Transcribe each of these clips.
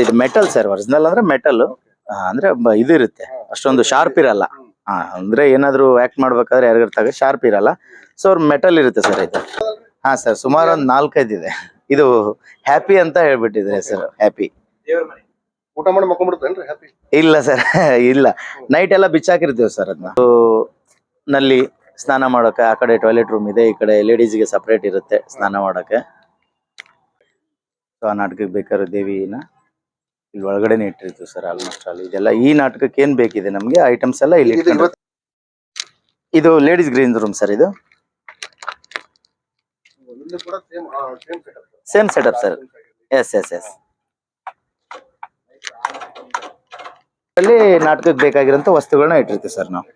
ಇದು metal sir original ಅಂದ್ರೆ metal ಅಂದ್ರೆ ಬ- ಇದು ಇರುತ್ತೆ. ಅಷ್ಟೊಂದು ಶಾರ್ಪ್ ಇರಲ್ಲ. ಹಾ ಅಂದ್ರೆ ಏನಾದ್ರು ಆಕ್ಟ್ ಮಾಡ್ಬೇಕಾದ್ರೆ ಯಾರಿಗಿರ್ತಾಗ ತಗ ಶಾರ್ಪ್ ಇರಲ್ಲ. ಸೊ ಅವ್ರ ಮೆಟಲ್ ಇರುತ್ತೆ ಸರ್ ಇದು. ಹಾ ಸರ್ ಸುಮಾರು ಒಂದ್ ನಾಲ್ಕೈದು ಇದೆ. ಇದು ಹ್ಯಾಪಿ ಅಂತ ಹೇಳ್ಬಿಟ್ಟಿದ್ರೆ ಸರ್ ಹ್ಯಾಪಿ ಊಟ ಮಾಡಿ ಹ್ಯಾಪಿ ಇಲ್ಲ ಸರ್ ಇಲ್ಲ. ನೈಟ್ ಎಲ್ಲ ಬಿಚ್ಚಾಕಿರ್ತೀವಿ ಸರ್ ಅದನ್ನ ನಲ್ಲಿ ಸ್ನಾನ ಮಾಡೋಕೆ ಆ ಕಡೆ ಟಾಯ್ಲೆಟ್ ರೂಮ್ ಇದೆ ಈ ಕಡೆ ಲೇಡೀಸ್ಗೆ ಸಪರೇಟ್ ಇರುತ್ತೆ ಸ್ನಾನ ಮಾಡೋಕೆ. ಸೊ ಆ ನಾಟಕಕ್ಕೆ ಬೇಕಾದ್ರೆ ದೇವಿನ. ಇಲ್ಲಿ ಒಳಗಡೆನೆ ಇಟ್ಟಿರ್ತೀವಿ ಸರ್ ಆಲ್ಮೋಸ್ಟ್ ಆಲ್ ಇದೆಲ್ಲ ಈ ನಾಟಕಕ್ಕೆ ಏನ್ ಬೇಕಿದೆ ನಮ್ಗೆ? ಐಟಮ್ಸ್ ಎಲ್ಲ ಇಲ್ಲಿ ಇದು ಇಟ್ಕೊಂಡು- ಇದು ಲೇಡೀಸ್ ಗ್ರೀನ್ ರೂಮ್ ಸರ್ ಇದು. ಇಲ್ಲಿ ಕೂಡ same same setup same setup sir yes yes yes ಅಲ್ಲಿ ನಾಟಕಕ್ಕೆ ಬೇಕಾಗಿರೋಂಥ ವಸ್ತುಗಳನ್ನ ಇಟ್ಟಿರ್ತೀವಿ ಸರ್ ನಾವು.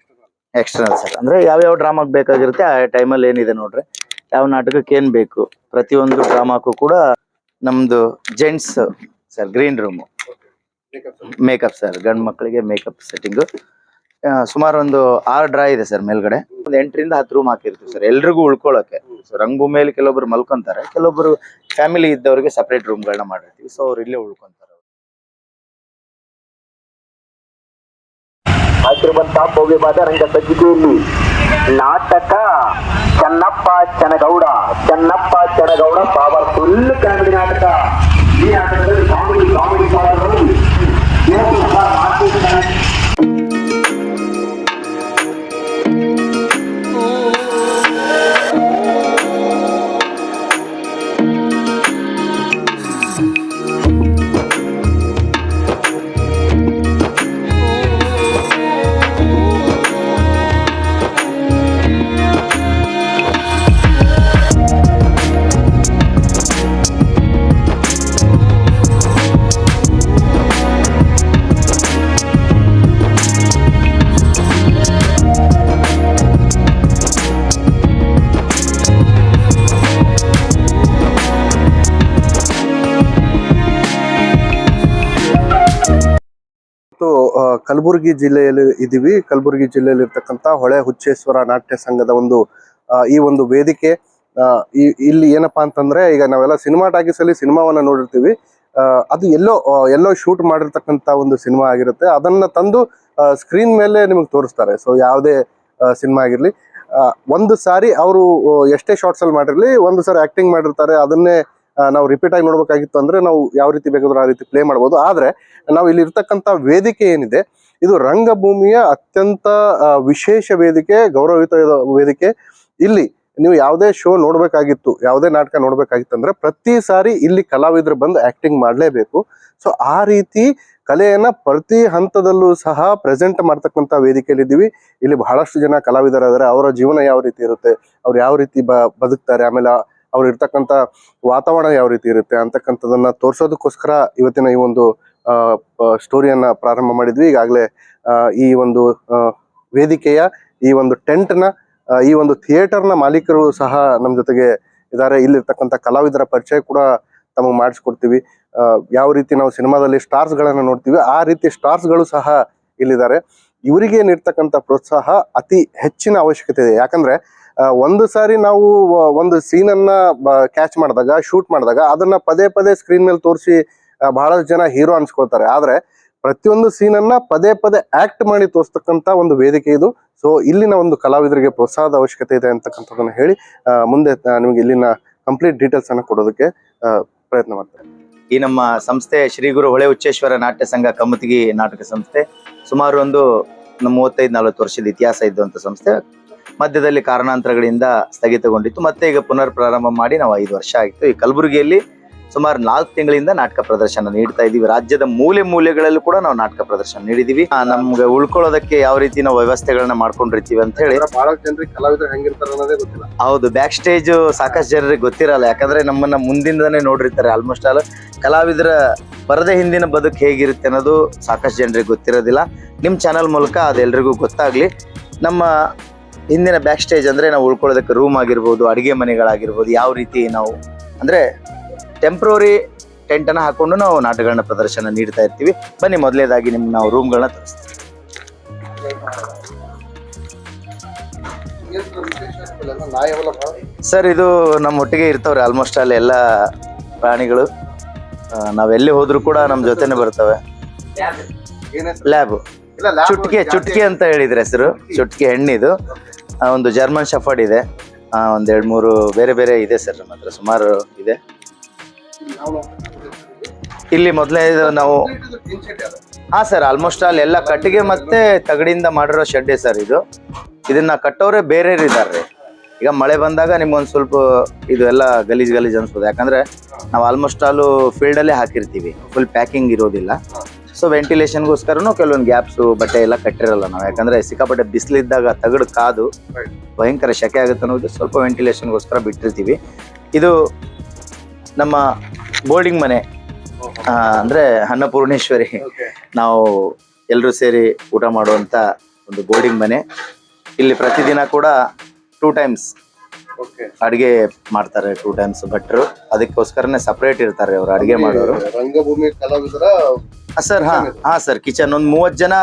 ಎಕ್ಸ್ಟರ್ನಲ್ ಸರ್ ಅಂದ್ರೆ ಯಾವ್ಯಾವ ಡ್ರಾಮಾಕ್ ಬೇಕಾಗಿರುತ್ತೆ ಆ ಟೈಮಲ್ಲಿ ಏನಿದೆ ನೋಡ್ರಿ. ಯಾವ ನಾಟಕಕ್ಕೆ ಏನ್ ಬೇಕು? ಪ್ರತಿಯೊಂದು ಡ್ರಾಮಾಕ್ಕೂ ಕೂಡ ನಮ್ದು gents sir green room. Makeup sir. ಗಂಡ್ ಮಕ್ಕಳಿಗೆ ಮೇಕಪ್ ಸೆಟ್ಟಿಂಗ್ ಸುಮಾರು ಒಂದು ಆರು ಡ್ರಾ ಇದೆ ಸರ್ ಮೇಲ್ಗಡೆ. ಒಂದು ಎಂಟರಿಂದ ಹತ್ತು ರೂಮ್ ಹಾಕಿರ್ತೀವಿ ಸರ್ ಎಲ್ರಿಗೂ ಉಳ್ಕೊಳ್ಳೋಕೆ ಸೊ ರಂಗಭೂಮಿಯಲ್ಲಿ ಕೆಲವೊಬ್ರು ಮಲ್ಕೊಂತಾರೆ ಕೆಲವೊಬ್ರು ಫ್ಯಾಮಿಲಿ ಇದ್ದವರಿಗೆ ಸಪ್ರೇಟ್ ರೂಮ್ಗಳನ್ನ ಮಾಡಿರ್ತೀವಿ. ಸೊ ಅವ್ರು ಇಲ್ಲೇ ಉಳ್ಕೊಂತಾರೆ. ಭವ್ಯವಾದ ನಾಟಕ ಚನ್ನಪ್ಪ ಚನಗೌಡ ಚನ್ನಪ್ಪ ಚನಗೌಡ ಪವರ್ಫುಲ್ ಕನ್ನಡ ನಾಟಕ. ಈ ನಾಟಕದಲ್ಲಿ ಕಾಮಿಡಿ ಕಾಮಿಡಿ ಪಾತ್ರಗಳು ಇವತ್ತು ಸಹ ಮಾಡ್ತಿದ್ದಾರೆ. ಆ, ಕಲಬುರಗಿ ಜಿಲ್ಲೆಯಲ್ಲಿ ಇದ್ದೀವಿ ಕಲಬುರಗಿ ಜಿಲ್ಲೆಯಲ್ಲಿ ಇರ್ತಕ್ಕಂಥ ಹೊಳೆ ಹುಚ್ಚೇಶ್ವರ ನಾಟ್ಯ ಸಂಘದ ಒಂದು ಈ ಒಂದು ವೇದಿಕೆ ಇಲ್ಲಿ ಏನಪ್ಪಾ ಅಂತಂದ್ರೆ ಈಗ ನಾವೆಲ್ಲ ಸಿನಿಮಾ ಟಾಕೀಸ್ ಅಲ್ಲಿ ಸಿನಿಮಾವನ್ನ ನೋಡಿರ್ತೀವಿ. ಅದು ಎಲ್ಲೋ ಎಲ್ಲೋ ಶೂಟ್ ಮಾಡಿರ್ತಕ್ಕಂಥ ಒಂದು ಸಿನಿಮಾ ಆಗಿರುತ್ತೆ. ಅದನ್ನ ತಂದು ಸ್ಕ್ರೀನ್ ಮೇಲೆ ನಿಮಗೆ ತೋರಿಸ್ತಾರೆ. ಸೊ ಯಾವುದೇ ಸಿನಿಮಾ ಆಗಿರಲಿ. ಒಂದು ಸಾರಿ ಅವರು ಎಷ್ಟೇ ಶಾರ್ಟ್ಸ್ ಅಲ್ಲಿ ಮಾಡಿರ್ಲಿ ಒಂದು ಸಾರಿ ಆಕ್ಟಿಂಗ್ ಮಾಡಿರ್ತಾರೆ. ಅದನ್ನೇ ನಾವು ರಿಪೀಟ್ ಆಗಿ ನೋಡ್ಬೇಕಾಗಿತ್ತು ಅಂದ್ರೆ ನಾವು ಯಾವ ರೀತಿ ಬೇಕಾದ್ರೂ ಆ ರೀತಿ ಪ್ಲೇ ಮಾಡ್ಬೋದು. ಆದ್ರೆ ನಾವು ಇಲ್ಲಿ ಇರ್ತಕ್ಕಂಥ ವೇದಿಕೆ ಏನಿದೆ, ಇದು ರಂಗಭೂಮಿಯ ಅತ್ಯಂತ ವಿಶೇಷ ವೇದಿಕೆ, ಗೌರವಯುತ ವೇದಿಕೆ. ಇಲ್ಲಿ ನೀವು ಯಾವುದೇ ಶೋ ನೋಡ್ಬೇಕಾಗಿತ್ತು, ಯಾವುದೇ ನಾಟಕ ನೋಡ್ಬೇಕಾಗಿತ್ತು ಅಂದ್ರೆ ಪ್ರತಿ ಸಾರಿ ಇಲ್ಲಿ ಕಲಾವಿದರು ಬಂದು ಆಕ್ಟಿಂಗ್ ಮಾಡಲೇಬೇಕು. ಸೊ ಆ ರೀತಿ ಕಲೆಯನ್ನ ಪ್ರತಿ ಹಂತದಲ್ಲೂ ಸಹ ಪ್ರೆಸೆಂಟ್ ಮಾಡ್ತಕ್ಕಂಥ ವೇದಿಕೆಯಲ್ಲಿ ಇದ್ದೀವಿ ಇಲ್ಲಿ ಬಹಳಷ್ಟು ಜನ ಕಲಾವಿದರಾದರೆ ಅವರ ಜೀವನ ಯಾವ ರೀತಿ ಇರುತ್ತೆ, ಅವ್ರು ಯಾವ ರೀತಿ ಬದುಕ್ತಾರೆ, ಆಮೇಲೆ ಅವ್ರು ಇರ್ತಕ್ಕಂಥ ವಾತಾವರಣ ಯಾವ ರೀತಿ ಇರುತ್ತೆ ಅಂತಕ್ಕಂಥದನ್ನ ತೋರ್ಸೋದಕ್ಕೋಸ್ಕರ ಇವತ್ತಿನ ಈ ಒಂದು ಸ್ಟೋರಿಯನ್ನ ಪ್ರಾರಂಭ ಮಾಡಿದ್ವಿ. ಈಗಾಗಲೇ ಈ ಒಂದು ವೇದಿಕೆಯ ಈ ಒಂದು ಟೆಂಟ್ನ ಈ ಒಂದು ಥಿಯೇಟರ್ನ ಮಾಲೀಕರು ಸಹ ನಮ್ಮ ಜೊತೆಗೆ ಇದ್ದಾರೆ. ಇಲ್ಲಿರ್ತಕ್ಕಂಥ ಕಲಾವಿದರ ಪರಿಚಯ ಕೂಡ ತಮಗೆ ಮಾಡಿಸ್ಕೊಡ್ತೀವಿ. ಯಾವ ರೀತಿ ನಾವು ಸಿನಿಮಾದಲ್ಲಿ ಸ್ಟಾರ್ಸ್ಗಳನ್ನು ನೋಡ್ತೀವಿ, ಆ ರೀತಿ ಸ್ಟಾರ್ಸ್ಗಳು ಸಹ ಇಲ್ಲಿದ್ದಾರೆ. ಇವರಿಗೆ ನೀಡ್ತಕ್ಕಂಥ ಪ್ರೋತ್ಸಾಹ ಅತಿ ಹೆಚ್ಚಿನ ಅವಶ್ಯಕತೆ ಇದೆ. ಯಾಕಂದ್ರೆ ಒಂದು ಸಾರಿ ನಾವು ಒಂದು ಒಂದು ಸೀನನ್ನ ಕ್ಯಾಚ್ ಮಾಡಿದಾಗ ಶೂಟ್ ಮಾಡಿದಾಗ, ಅದನ್ನ ಪದೇ ಪದೇ ಸ್ಕ್ರೀನ್ ಮೇಲೆ ತೋರಿಸಿ ಬಹಳಷ್ಟು ಜನ ಹೀರೋ ಅನ್ಸ್ಕೊಳ್ತಾರೆ. ಆದ್ರೆ, ಪ್ರತಿಯೊಂದು ಸೀನನ್ನ ಪದೇ ಪದೇ ಆಕ್ಟ್ ಮಾಡಿ ತೋರಿಸ್ತಕ್ಕಂಥ ಒಂದು ವೇದಿಕೆ ಇದು. ಸೊ ಇಲ್ಲಿನ ಒಂದು ಕಲಾವಿದರಿಗೆ ಪ್ರೋತ್ಸಾಹದ ಅವಶ್ಯಕತೆ ಇದೆ ಅಂತಕ್ಕಂಥದ್ದನ್ನು ಹೇಳಿ ಮುಂದೆ ನಿಮ್ಗೆ ಇಲ್ಲಿನ ಕಂಪ್ಲೀಟ್ ಡೀಟೇಲ್ಸ್ ಅನ್ನ ಕೊಡೋದಕ್ಕೆ ಪ್ರಯತ್ನ ಮಾಡ್ತಾರೆ ಈ ನಮ್ಮ ಸಂಸ್ಥೆ ಶ್ರೀ ಗುರು ಹೊಳೆ ಉಚ್ಚೇಶ್ವರ ನಾಟ್ಯ ಸಂಘ ಕಮ್ಮತಿಗಿ ನಾಟಕ ಸಂಸ್ಥೆ, ಸುಮಾರು ಒಂದು ಮೂವತ್ತೈದು ನಲವತ್ತು ವರ್ಷದ ಇತಿಹಾಸ ಇದ್ದಂತ ಸಂಸ್ಥೆ. ಮಧ್ಯದಲ್ಲಿ ಕಾರಣಾಂತರಗಳಿಂದ ಸ್ಥಗಿತಗೊಂಡಿತ್ತು. ಮತ್ತೆ ಈಗ ಪುನರ್ ಪ್ರಾರಂಭ ಮಾಡಿ ನಾವು ಐದು ವರ್ಷ ಆಯಿತು ಈ ಕಲಬುರಗಿಯಲ್ಲಿ ಸುಮಾರು ನಾಲ್ಕು ತಿಂಗಳಿಂದ ನಾಟಕ ಪ್ರದರ್ಶನ ನೀಡ್ತಾ ಇದ್ದೀವಿ ರಾಜ್ಯದ ಮೂಲೆ ಮೂಲೆಗಳಲ್ಲೂ ಕೂಡ ನಾವು ನಾಟಕ ಪ್ರದರ್ಶನ ನೀಡಿದೀವಿ. ನಮ್ಗೆ ಉಳ್ಕೊಳ್ಳೋದಕ್ಕೆ ಯಾವ ರೀತಿ ನಾವು ವ್ಯವಸ್ಥೆಗಳನ್ನ ಮಾಡ್ಕೊಂಡಿರ್ತೀವಿ ಅಂತ ಹೇಳಿ. ಕಲಾವಿದರು ಹೆಂಗಿರ್ತಾರೆ ಅನ್ನೋದೇ ಗೊತ್ತಿಲ್ಲ. ಹೌದು ಬ್ಯಾಕ್ ಸ್ಟೇಜ್ ಸಾಕಷ್ಟು ಜನರಿಗೆ ಗೊತ್ತಿರಲ್ಲ. ಯಾಕಂದ್ರೆ ನಮ್ಮನ್ನ ಮುಂದಿಂದನೇ ನೋಡಿರ್ತಾರೆ. ಆಲ್ಮೋಸ್ಟ್ ಆಲ್ ಕಲಾವಿದರ ಪರದೆ ಹಿಂದಿನ ಬದುಕು ಹೇಗಿರುತ್ತೆ ಅನ್ನೋದು ಸಾಕಷ್ಟು ಜನರಿಗೆ ಗೊತ್ತಿರೋದಿಲ್ಲ. ನಿಮ್ಮ ಚಾನಲ್ ಮೂಲಕ ಅದೆಲ್ಲರಿಗೂ ಗೊತ್ತಾಗ್ಲಿ. ನಮ್ಮ ಹಿಂದಿನ ಬ್ಯಾಕ್ ಸ್ಟೇಜ್ ಅಂದ್ರೆ ನಾವು ಉಳ್ಕೊಳ್ಳೋದಕ್ಕೆ ರೂಮ್ ಆಗಿರ್ಬೋದು ಅಡಿಗೆ ಮನೆಗಳಾಗಿರ್ಬೋದು ಯಾವ ರೀತಿ ನಾವು ಅಂದ್ರೆ ಟೆಂಪ್ರವರಿ ಟೆಂಟನ್ನು ಹಾಕ್ಕೊಂಡು ಹಾಕೊಂಡು ನಾವು ನಾಟಕಗಳನ್ನ ಪ್ರದರ್ಶನ ನೀಡ್ತಾ ಇರ್ತೀವಿ. ಬನ್ನಿ ಮೊದಲೇದಾಗಿ ನಿಮ್ಗೆ ನಾವು ರೂಮ್ಗಳನ್ನ ತೋರಿಸ್ತೀವಿ ಸರ್ ಇದು ನಮ್ಮ ಒಟ್ಟಿಗೆ ಇರ್ತವ್ರೆ ಆಲ್ಮೋಸ್ಟ್ ಅಲ್ಲಿ ಎಲ್ಲ ಪ್ರಾಣಿಗಳು. ನಾವೆಲ್ಲಿ ಹೋದ್ರು ಕೂಡ ನಮ್ಮ ಜೊತೆನೆ ಬರ್ತವೆ. ಲ್ಯಾಬ್ ಚುಟ್ಕಿ ಚುಟ್ಕಿ ಅಂತ ಹೇಳಿದ್ರೆ ಹೆಸರು ಚುಟ್ಕೆ ಹೆಣ್ಣಿದು. ಒಂದು ಜರ್ಮನ್ ಶಫರ್ಡ್ ಇದೆ. ಒಂದ್ ಎರಡ್ ಮೂರು ಬೇರೆ ಬೇರೆ ಇದೆ ಸರ್ ನಮ್ಮ ಹತ್ರ, ಸುಮಾರು ಇದೆ. ಇಲ್ಲಿ ಮೊದಲೇ ನಾವು ಹಾ ಸರ್ ಆಲ್ಮೋಸ್ಟ್ ಆಲ್ ಎಲ್ಲ ಕಟ್ಟಿಗೆ ಮತ್ತೆ ತಗಡಿಯಿಂದ ಮಾಡಿರೋ ಶೆಡ್ಡೆ ಸರ್ ಇದು. ಇದನ್ನ ಕಟ್ಟೋರೆ ಬೇರೆ ಇದಾರೆ ಈಗ ಮಳೆ ಬಂದಾಗ ನಿಮ್ಗೊಂದು ಸ್ವಲ್ಪ ಇದು ಎಲ್ಲ ಗಲೀಜ್ ಗಲೀಜ್ ಅನ್ಸ್ಬೋದು. ಯಾಕಂದ್ರೆ ನಾವು ಆಲ್ಮೋಸ್ಟ್ ಆಲು ಫೀಲ್ಡ್ ಅಲ್ಲೇ ಹಾಕಿರ್ತೀವಿ. ಫುಲ್ ಪ್ಯಾಕಿಂಗ್ ಇರೋದಿಲ್ಲ. ಸೊ ವೆಂಟಿಲೇಷನ್ಗೋಸ್ಕರನು ಕೆಲವೊಂದು ಗ್ಯಾಪ್ಸ್ ಬಟ್ಟೆ ಎಲ್ಲ ಕಟ್ಟಿರಲ್ಲ ನಾವು. ಯಾಕಂದ್ರೆ ಸಿಕ್ಕಾಪಟ್ಟೆ ಬಿಸಿಲಿದ್ದಾಗ ತಗಡು ಕಾದು ಭಯಂಕರ ಶೆಕೆ ಆಗುತ್ತೆ ಅನ್ನೋದು ಸ್ವಲ್ಪ ವೆಂಟಿಲೇಷನ್ಗೋಸ್ಕರ ಬಿಟ್ಟಿರ್ತೀವಿ. ಇದು ನಮ್ಮ ಬೋರ್ಡಿಂಗ್ ಮನೆ ಆ, ಅಂದ್ರೆ ಅನ್ನಪೂರ್ಣೇಶ್ವರಿ. ನಾವು ಎಲ್ಲರೂ ಸೇರಿ ಊಟ ಮಾಡುವಂತ ಒಂದು ಬೋರ್ಡಿಂಗ್ ಮನೆ. ಇಲ್ಲಿ ಪ್ರತಿದಿನ ಕೂಡ ಟೂ ಟೈಮ್ಸ್ ಅಡಿಗೆ ಮಾಡ್ತಾರೆ ಟೂ ಟೈಮ್ಸ್ ಭಟ್ರು ಅದಕ್ಕೋಸ್ಕರನೇ ಸಪರೇಟ್ ಇರ್ತಾರೆ ಅವರು ಅಡಿಗೆ ಮಾಡೋರು. ರಂಗಭೂಮಿ ಕಲಾವಿದರ ಸರ್ ಹಾ ಹಾ ಸರ್ ಕಿಚನ್ ಒಂದ್ ಮೂವತ್ ಜನ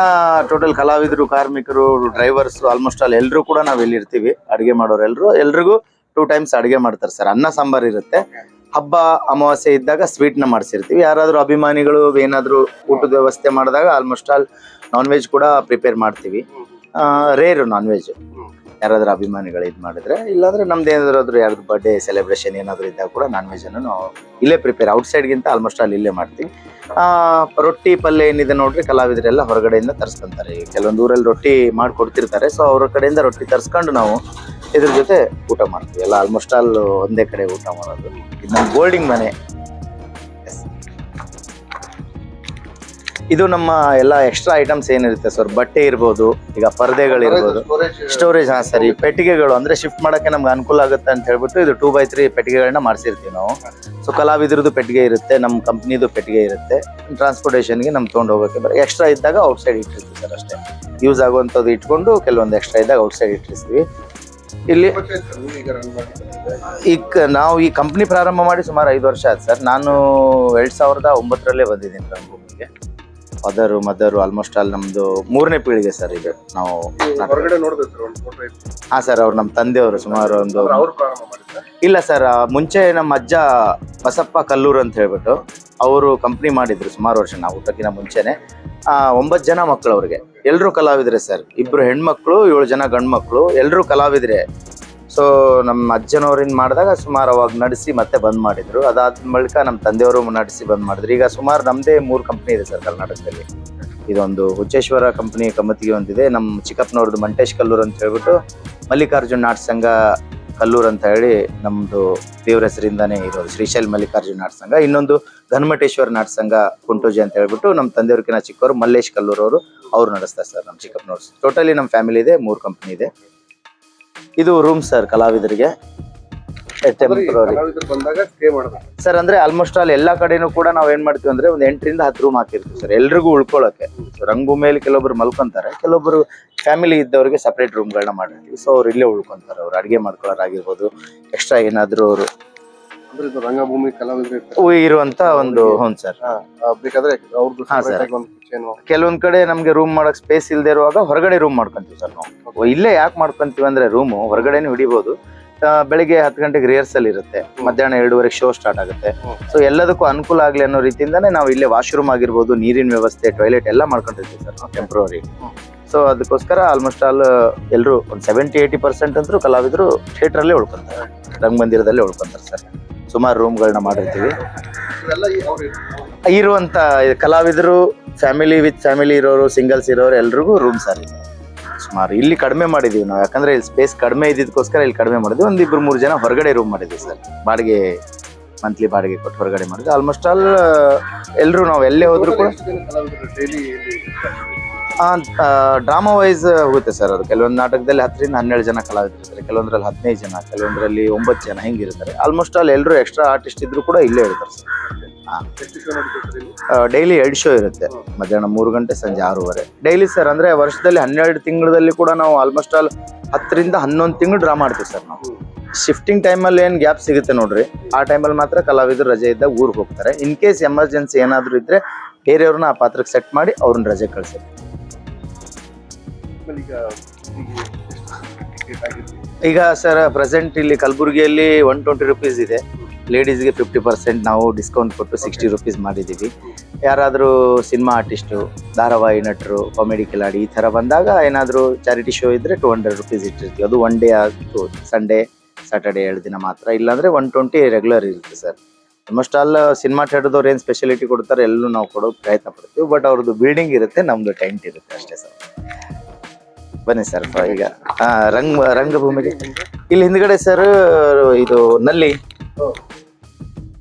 ಟೋಟಲ್ ಕಲಾವಿದರು ಕಾರ್ಮಿಕರು ಡ್ರೈವರ್ಸ್ ಆಲ್ಮೋಸ್ಟ್ ಆಲ್ ಎಲ್ಲರೂ ಕೂಡ ನಾವ್ ಇಲ್ಲಿ ಇರ್ತೀವಿ ಅಡಿಗೆ ಮಾಡೋರು ಎಲ್ರು. ಎಲ್ರಿಗೂ ಟೂ ಟೈಮ್ಸ್ ಅಡಿಗೆ ಮಾಡ್ತಾರೆ ಸರ್ ಅನ್ನ ಸಾಂಬಾರ್ ಇರುತ್ತೆ. ಹಬ್ಬ ಅಮಾವಾಸ್ಯೆ ಇದ್ದಾಗ ಸ್ವೀಟ್ನ ಮಾಡಿಸಿರ್ತೀವಿ. ಯಾರಾದ್ರೂ ಅಭಿಮಾನಿಗಳು ಏನಾದರೂ ಊಟದ ವ್ಯವಸ್ಥೆ ಮಾಡಿದಾಗ ಆಲ್ಮೋಸ್ಟ್ ಆಲ್ ನಾನ್ ವೆಜ್ ಕೂಡ ಪ್ರಿಪೇರ್ ಮಾಡ್ತೀವಿ. ರೇರ್ ನಾನ್ ವೆಜ್ ಯಾರಾದ್ರೂ ಅಭಿಮಾನಿಗಳು ಇದು ಮಾಡಿದ್ರೆ, ಇಲ್ಲಾಂದ್ರೆ ನಮ್ದು ಏನಾದ್ರು ಯಾರ್ದು ಬರ್ಡೇ ಸೆಲೆಬ್ರೇಷನ್ ಏನಾದರೂ ಇದ್ದಾಗ ಕೂಡ ನಾನ್ ವೆಜ್ ಅನ್ನು ನಾವು ಇಲ್ಲೇ ಪ್ರಿಪೇರ್ ಔಟ್ಸೈಡ್ಗಿಂತ ಆಲ್ಮೋಸ್ಟ್ ಅಲ್ಲಿ ಇಲ್ಲೇ ಮಾಡ್ತೀವಿ. ರೊಟ್ಟಿ ಪಲ್ಯ ಏನಿದೆ ನೋಡ್ರಿ, ಕಲಾವಿದರೆಲ್ಲ ಹೊರಗಡೆಯಿಂದ ತರಿಸ್ಕೊಂತಾರೆ. ಕೆಲವೊಂದು ಊರಲ್ಲಿ ರೊಟ್ಟಿ ಮಾಡ್ಕೊಡ್ತಿರ್ತಾರೆ ಸೊ ಅವ್ರ ಕಡೆಯಿಂದ ರೊಟ್ಟಿ ತರಿಸ್ಕೊಂಡು ನಾವು ಇದ್ರ ಜೊತೆ ಊಟ ಮಾಡ್ತೀವಿ. ಎಲ್ಲ ಆಲ್ಮೋಸ್ಟ್ ಆಲ್ ಒಂದೇ ಕಡೆ ಊಟ ಮಾಡೋದು. ಇದು ನಮ್ಮ ಗೋಲ್ಡಿಂಗ್ ಮನೆ. ಇದು ನಮ್ಮ ಎಲ್ಲ ಎಕ್ಸ್ಟ್ರಾ ಐಟಮ್ಸ್ ಏನಿರುತ್ತೆ ಸರ್ ಬಟ್ಟೆ ಇರ್ಬೋದು ಈಗ ಪರದೆಗಳಿರ್ಬೋದು ಸ್ಟೋರೇಜ್ ಹಾ ಸರಿ ಪೆಟ್ಟಿಗೆಗಳು ಅಂದ್ರೆ ಶಿಫ್ಟ್ ಮಾಡೋಕೆ ನಮ್ಗೆ ಅನುಕೂಲ ಆಗುತ್ತೆ ಅಂತ ಹೇಳ್ಬಿಟ್ಟು ಇದು ಟೂ ಬೈ ತ್ರೀ ಪೆಟ್ಟಿಗೆಗಳನ್ನ ಮಾಡಿಸಿರ್ತೀವಿ ನಾವು. ಸೊ ಕಲಾವಿದ್ರದ್ದು ಪೆಟ್ಟಿಗೆ ಇರುತ್ತೆ ನಮ್ಮ ಕಂಪ್ನಿದು ಪೆಟ್ಟಿಗೆ ಇರುತ್ತೆ. ಟ್ರಾನ್ಸ್ಪೋರ್ಟೇಷನ್ಗೆ ನಮ್ಮ ತೊಗೊಂಡು ಹೋಗೋಕ್ಕೆ ಬರೀ ಎಕ್ಸ್ಟ್ರಾ ಇದ್ದಾಗ ಔಟ್ಸೈಡ್ ಇಟ್ಟಿರ್ತೀವಿ ಸರ್ ಅಷ್ಟೇ. ಯೂಸ್ ಆಗುವಂಥದ್ದು ಇಟ್ಕೊಂಡು ಕೆಲವೊಂದು ಎಕ್ಸ್ಟ್ರಾ ಇದ್ದಾಗ ಔಟ್ಸೈಡ್ ಇಟ್ಟಿರ್ತೀವಿ. ಇಲ್ಲಿ ಈಗ ನಾವು ಈ ಕಂಪ್ನಿ ಪ್ರಾರಂಭ ಮಾಡಿ ಸುಮಾರು ಐದು ವರ್ಷ ಆಯ್ತು ಸರ್ ನಾನು ಎರಡು ಸಾವಿರದ ಒಂಬತ್ತರಲ್ಲೇ ಬಂದಿದ್ದೀನಿ ರಂಗಭೂಮಿಗೆ ಫಾದರು ಮದರು ಆಲ್ಮೋಸ್ಟ್ ಆಲ್ ನಮ್ದು ಮೂರನೇ ಪೀಳಿಗೆ ಸರ್ ಈಗ ನಾವು ಹೊರಗಡೆ ನೋಡ್ಬೇಕು ಹಾ ಸರ್ ಅವ್ರು ನಮ್ಮ ತಂದೆಯವರು ಸುಮಾರು ಒಂದು ಅವ್ರು ಪ್ರಾರಂಭ ಮಾಡಿದ್ದಾರೆ ಇಲ್ಲ ಸರ್ ಮುಂಚೆ ನಮ್ಮ ಅಜ್ಜ ಬಸಪ್ಪ ಕಲ್ಲೂರು ಅಂತ ಹೇಳ್ಬಿಟ್ಟು ಅವರು ಕಂಪ್ನಿ ಮಾಡಿದ್ರು ಸುಮಾರು ವರ್ಷ ನಾವು ಊಟಕ್ಕಿಂತ ಮುಂಚೆನೆ. ಆ, ಒಂಬತ್ತು ಜನ ಮಕ್ಕಳು ಅವ್ರಿಗೆ. ಎಲ್ಲರೂ ಕಲಾವಿದ್ರೆ ಸರ್ ಇಬ್ರು ಹೆಣ್ಮಕ್ಳು ಏಳು ಜನ ಗಂಡು ಮಕ್ಕಳು ಎಲ್ಲರೂ ಕಲಾವಿದ್ರೆ ಸೊ ನಮ್ಮ ಅಜ್ಜನವ್ರಿಂದ ಮಾಡಿದಾಗ ಸುಮಾರು ಅವಾಗ ನಡೆಸಿ ಮತ್ತೆ ಬಂದ್ ಮಾಡಿದ್ರು. ಅದಾದ ಬಳಿಕ ನಮ್ಮ ತಂದೆಯವರು ನಡೆಸಿ ಬಂದ್ ಮಾಡಿದ್ರು. ಈಗ ಸುಮಾರು ನಮ್ದೇ ಮೂರು ಕಂಪ್ನಿ ಇದೆ ಸರ್ ಕರ್ನಾಟಕದಲ್ಲಿ. ಇದೊಂದು ಹುಚ್ಚೇಶ್ವರ ಕಂಪ್ನಿ ಕಮ್ಮತಿಗೆ ಒಂದಿದೆ. ನಮ್ಮ ಚಿಕ್ಕಪ್ಪನವ್ರದ್ದು ಮಂಟೇಶ್ ಕಲ್ಲೂರ್ ಅಂತ ಹೇಳ್ಬಿಟ್ಟು ಮಲ್ಲಿಕಾರ್ಜುನ್ ನಾಟ್ ಸಂಘ ಕಲ್ಲೂರ್ ಅಂತ ಹೇಳಿ ನಮ್ಮದು ದೇವ್ರ ಹೆಸರಿಂದಾನೇ ಇರೋದು ಶ್ರೀಶೈಲ್ ಮಲ್ಲಿಕಾರ್ಜುನ್ ನಾಟ್ ಸಂಘ. ಇನ್ನೊಂದು ಘನಮಟೇಶ್ವರ ನಾಟ್ ಸಂಘ ಕುಂಟೋಜಿ ಅಂತ ಹೇಳ್ಬಿಟ್ಟು ನಮ್ಮ ತಂದೆಯವ್ರಿಗಿನ ಚಿಕ್ಕವರು ಮಲ್ಲೇಶ್ ಕಲ್ಲೂರ್ ಅವರು, ಅವ್ರು ನಡೆಸ್ತಾರೆ ಸರ್ ನಮ್ಮ ಚಿಕ್ಕಪ್ಪನವ್ರು. ಟೋಟಲಿ ನಮ್ಮ ಫ್ಯಾಮಿಲಿ ಇದೆ, ಮೂರು ಕಂಪ್ನಿ ಇದೆ. ಇದು ರೂಮ್ ಸರ್ ಕಲಾವಿದರಿಗೆ. ಟೆಂಪ್ರರಿ ಕಲಾವಿದರು ಬಂದಾಗ ಸ್ಟೇ ಮಾಡ್ಬೇಕು ಸರ್ ಅಂದ್ರೆ ಆಲ್ಮೋಸ್ಟ್ ಆಲ್ ಎಲ್ಲಾ ಕಡೆನೂ ಕೂಡ ನಾವ್ ಏನ್ ಮಾಡ್ತೀವಿ ಅಂದ್ರೆ ಒಂದ್ ಎಂಟರಿಂದ ಹತ್ತು ರೂಮ್ ಹಾಕಿರ್ತೀವಿ ಸರ್ ಎಲ್ರಿಗೂ ಉಳ್ಕೊಳಕ್ಕೆ. ರಂಗಭೂಮಿಯಲ್ಲಿ ಕೆಲವೊಬ್ರು ಮಲ್ಕೊಂತಾರೆ ಕೆಲವೊಬ್ರು ಫ್ಯಾಮಿಲಿ ಇದ್ದವರಿಗೆ ಸಪರೇಟ್ ರೂಮ್ಗಳನ್ನ ಮಾಡಿರ್ತೀವಿ. ಸೊ ಅವ್ರು ಇಲ್ಲೇ ಉಳ್ಕೊಂತಾರೆ ಅವ್ರು ಅಡಿಗೆ ಮಾಡ್ಕೊಳ್ಳೋರಾಗಿರ್ಬೋದು ಎಕ್ಸ್ಟ್ರಾ ಏನಾದ್ರು ಅವರು ಅಂದ್ರೆ ಇದು ರಂಗಭೂಮಿ ಕಲಾವಿದರು ಇರುವಂತ ಒಂದು ಹ್ಞೂ ಸರ್ ಬೇಕಾದ್ರೆ ಅವ್ರದ್ದು ಹಾ, separate ಆಗಿ ಒಂದು ಕಿಚನ್ ಕೆಲವೊಂದ್ ಕಡೆ ನಮ್ಗೆ ರೂಮ್ ಮಾಡಕ್ ಸ್ಪೇಸ್ ಇಲ್ದೆ ಇರುವಾಗ ಹೊರಗಡೆ ರೂಮ್ ಮಾಡ್ಕೊಂತೀವಿ ಸರ್ ನಾವು. ಇಲ್ಲೇ ಯಾಕೆ ಮಾಡ್ಕೊಂತೀವಿ ಅಂದ್ರೆ ರೂಮು ಹೊರಗಡೆನೂ ಹಿಡಿಬಹುದು ಬೆಳಿಗ್ಗೆ ಹತ್ತು ಗಂಟೆಗೆ ರಿಹರ್ಸಲ್ ಇರುತ್ತೆ. ಮಧ್ಯಾಹ್ನ ಎರಡೂವರೆಗೆ ಶೋ ಸ್ಟಾರ್ಟ್ ಆಗುತ್ತೆ. ಸೊ ಎಲ್ಲದಕ್ಕೂ ಅನುಕೂಲ ಆಗಲಿ ಅನ್ನೋ ರೀತಿಯಿಂದಾನೇ ನಾವು ಇಲ್ಲೇ ವಾಶ್ರೂಮ್ ಆಗಿರ್ಬೋದು ನೀರಿನ ವ್ಯವಸ್ಥೆ ಟಾಯ್ಲೆಟ್ ಎಲ್ಲ ಮಾಡ್ಕೊಂಡಿರ್ತೀವಿ ಸರ್ ನಾವು ಟೆಂಪ್ರವರಿ. ಸೊ ಅದಕ್ಕೋಸ್ಕರ ಆಲ್ಮೋಸ್ಟ್ ಆಲ್ ಎಲ್ಲರೂ ಒಂದು ಸೆವೆಂಟಿ ಏಯ್ಟಿ ಪರ್ಸೆಂಟ್ ಅಂತರೂ ಕಲಾವಿದರು ಥಿಯೇಟ್ರಲ್ಲೇ ಉಳ್ಕೊಂತಾರೆ. ರಂಗಮಂದಿರದಲ್ಲೇ ಉಳ್ಕೊಂತಾರೆ ಸರ್. ಸುಮಾರು ರೂಮ್ಗಳನ್ನ ಮಾಡಿರ್ತೀವಿ. ಇರುವಂಥ ಕಲಾವಿದರು ಫ್ಯಾಮಿಲಿ ವಿತ್ ಫ್ಯಾಮಿಲಿ ಇರೋರು ಸಿಂಗಲ್ಸ್ ಇರೋರು ಎಲ್ರಿಗೂ ರೂಮ್ ಸರ್ ಸುಮಾರು ಇಲ್ಲಿ ಕಡಿಮೆ ಮಾಡಿದೀವಿ ನಾವು. ಯಾಕಂದ್ರೆ ಇಲ್ಲಿ ಸ್ಪೇಸ್ ಕಡಿಮೆ ಇದ್ದಿದ್ದಕ್ಕೋಸ್ಕರ ಇಲ್ಲಿ ಕಡಿಮೆ ಮಾಡಿದ್ವಿ. ಒಂದು ಮೂರು ಜನ ಹೊರಗಡೆ ರೂಮ್ ಮಾಡಿದ್ವಿ ಸರ್ ಬಾಡಿಗೆ ಮಂತ್ಲಿ ಬಾಡಿಗೆ ಕೊಟ್ಟು ಹೊರಗಡೆ ಮಾಡಿದ್ವಿ. ಆಲ್ಮೋಸ್ಟ್ ಆಲ್ ಎಲ್ಲರೂ ನಾವು ಎಲ್ಲೇ ಹೋದ್ರು ಕೂಡ ಡ್ರಾಮಾ ವೈಸ್ ಹೋಗುತ್ತೆ ಸರ್ ಅದು. ಕೆಲವೊಂದು ನಾಟಕದಲ್ಲಿ ಹತ್ತರಿಂದ ಹನ್ನೆರಡು ಜನ ಕಲಾವಿದರು ಇರ್ತಾರೆ ಕೆಲವೊಂದ್ರಲ್ಲಿ ಹದಿನೈದು ಜನ, ಕೆಲವೊಂದರಲ್ಲಿ ಒಂಬತ್ತು ಜನ ಹಿಂಗಿರ್ತಾರೆ. ಆಲ್ಮೋಸ್ಟ್ ಆಲ್ ಎಲ್ಲರೂ ಎಕ್ಸ್ಟ್ರಾ ಆರ್ಟಿಸ್ಟ್ ಇದ್ರು ಕೂಡ ಇಲ್ಲೇ ಇರ್ತಾರೆ ಸರ್? ಡೈಲಿ ಎರಡು ಶೋ ಇರುತ್ತೆ. ಮಧ್ಯಾಹ್ನ ಮೂರು ಗಂಟೆ, ಸಂಜೆ ಆರೂವರೆ. ಡೈಲಿ ಸರ್ ಅಂದ್ರೆ ವರ್ಷದಲ್ಲಿ ಹನ್ನೆರಡು ತಿಂಗಳಲ್ಲಿ ಕೂಡ ನಾವು ಆಲ್ಮೋಸ್ಟ್ ಆಲ್ ಹತ್ತರಿಂದ ಹನ್ನೊಂದು ತಿಂಗಳು ಡ್ರಾ ಮಾಡ್ತೀವಿ ಸರ್ ನಾವು. ಶಿಫ್ಟಿಂಗ್ ಟೈಮಲ್ಲಿ ಏನು ಗ್ಯಾಪ್ ಸಿಗುತ್ತೆ ನೋಡ್ರಿ. ಆ ಟೈಮಲ್ಲಿ ಮಾತ್ರ ಕಲಾವಿದರು ರಜೆ ಇದ್ದಾಗ ಊರಿಗೆ ಹೋಗ್ತಾರೆ. ಇನ್ ಕೇಸ್ ಎಮರ್ಜೆನ್ಸಿ ಏನಾದರೂ ಇದ್ದರೆ ಬೇರೆಯವ್ರನ್ನ ಆ ಪಾತ್ರಕ್ಕೆ ಸೆಟ್ ಮಾಡಿ ಅವ್ರನ್ನ ರಜೆ ಆಮೇಲೆ ಈಗ ಸರ್ ಪ್ರೆಸೆಂಟ್ ಇಲ್ಲಿ ಕಲಬುರಗಿಯಲ್ಲಿ ಒನ್ ಟ್ವೆಂಟಿ ರುಪೀಸ್ ಇದೆ. ಲೇಡೀಸ್ಗೆ ಫಿಫ್ಟಿ ಪರ್ಸೆಂಟ್ ನಾವು ಡಿಸ್ಕೌಂಟ್ ಕೊಟ್ಟು ಸಿಕ್ಸ್ಟಿ ರುಪೀಸ್ ಮಾಡಿದ್ದೀವಿ. ಯಾರಾದರೂ ಸಿನಿಮಾ ಆರ್ಟಿಸ್ಟು ಧಾರಾವಾಹಿ ನಟರು ಕಾಮಿಡಿ ಕಿಲಾಡಿ ಈ ಥರ ಬಂದಾಗ ಏನಾದರೂ ಚಾರಿಟಿ ಶೋ ಇದ್ದರೆ ಟು ಹಂಡ್ರೆಡ್ ರುಪೀಸ್ ಇಟ್ಟಿರ್ತೀವಿ. ಅದು ಒನ್ ಡೇ ಆಗ್ತು ಸಂಡೇ ಸ್ಯಾಟರ್ಡೇ ಎರಡು ದಿನ ಮಾತ್ರ. ಇಲ್ಲಾಂದರೆ ಒನ್ ಟ್ವೆಂಟಿ ರೆಗ್ಯುಲರ್ ಇರುತ್ತೆ ಸರ್. ಆಲ್ಮೋಸ್ಟ್ ಆಲ್ ಸಿನಿಮಾ ಥಿಯೇಟರ್ದವ್ರು ಏನು ಸ್ಪೆಷಾಲಿಟಿ ಕೊಡ್ತಾರೆ ಎಲ್ಲೂ ನಾವು ಕೊಡೋಕೆ ಪ್ರಯತ್ನ ಪಡ್ತೀವಿ. ಬಟ್ ಅವ್ರದ್ದು ಬಿಲ್ಡಿಂಗ್ ಇರುತ್ತೆ ನಮ್ಮದು ಟೆಂಟ್ ಇರುತ್ತೆ ಅಷ್ಟೇ ಸರ್. ಬನ್ನಿ ಸರ್ ಈಗ. ಆ, ರಂಗ್ ರಂಗಭೂಮಿಗೆ ಇಲ್ಲಿ ಹಿಂದ್ಗಡೆ ಸರ್ ಇದು ನಲ್ಲಿ.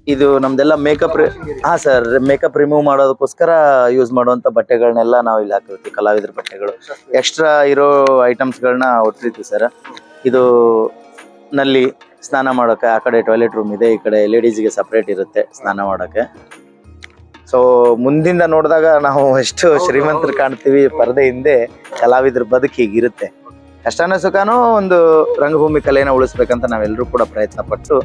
ಇದು ನಮ್ದೆಲ್ಲ ಮೇಕಪ್ ಹಾ ಸರ್ ಮೇಕಪ್ ರಿಮೂವ್ ಮಾಡೋದಕ್ಕೋಸ್ಕರ ಯೂಸ್ ಮಾಡುವಂತ ಬಟ್ಟೆಗಳನ್ನೆಲ್ಲ ನಾವು ಇಲ್ಲಿ ಹಾಕಿರ್ತೀವಿ ಕಲಾವಿದ್ರ ಬಟ್ಟೆಗಳು. ಎಕ್ಸ್ಟ್ರಾ ಇರೋ ಐಟಮ್ಸ್ಗಳನ್ನ ಒಟ್ಟಿರ್ತೀವಿ ಸರ್ ಇದು ನಲ್ಲಿ ಸ್ನಾನ ಮಾಡೋಕೆ ಆ ಕಡೆ ಟಾಯ್ಲೆಟ್ ರೂಮ್ ಇದೆ ಈ ಕಡೆ ಲೇಡೀಸ್ಗೆ ಸಪ್ರೇಟ್ ಇರುತ್ತೆ ಸ್ನಾನ ಮಾಡೋಕೆ. ಸೊ ಮುಂದಿಂದ ನೋಡಿದಾಗ ನಾವು ಎಷ್ಟು ಶ್ರೀಮಂತರು ಕಾಣ್ತೀವಿ ಪರದೆ ಹಿಂದೆ ಕಲಾವಿದ್ರ ಬದುಕು ಹೀಗಿರುತ್ತೆ. ಕಷ್ಟನ ಸುಖನೂ ಒಂದು ರಂಗಭೂಮಿ ಕಲೆಯನ್ನು ಉಳಿಸ್ಬೇಕಂತ ನಾವೆಲ್ಲರೂ ಕೂಡ ಪ್ರಯತ್ನ ಪಟ್ಟು